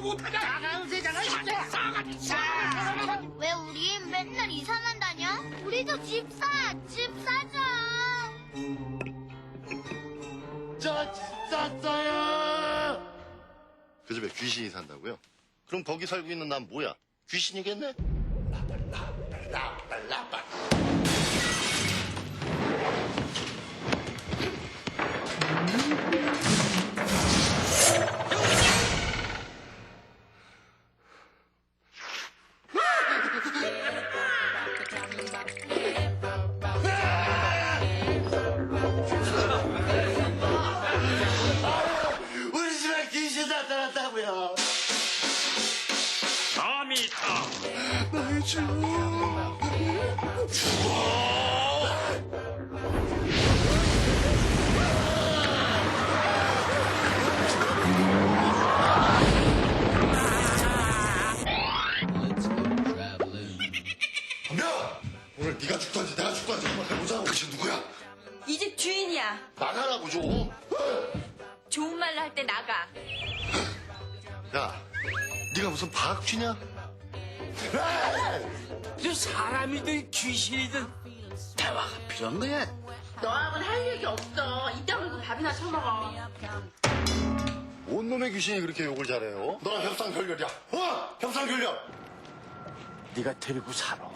못하냐? 나가는 세상을 진짜 싸가지 싸. 왜 우리 맨날 이사만 다녀? 우리도 집 사, 집 사자. 저집 쌌어요. 그 집에 귀신이 산다고요? 그럼 거기 살고 있는 난 뭐야? 귀신이겠네? 라빨라 나타났다고요. 아미타. 나의 주모. 덤벼! 오늘 네가 죽던지 내가 죽던지 한번 해보자. 당신 누구야? 이 집 주인이야. 나가라고 좀. 좋은 말로 할 때 나가. 야, 네가 무슨 박쥐냐? 저 사람이든 귀신이든 대화가 필요한 거야. 너하고는 할 얘기 없어. 이따 물고 밥이나 처먹어. 온 놈의 귀신이 그렇게 욕을 잘해요? 너랑 협상 결렬이야. 어? 협상 결렬. 네가 데리고 살아.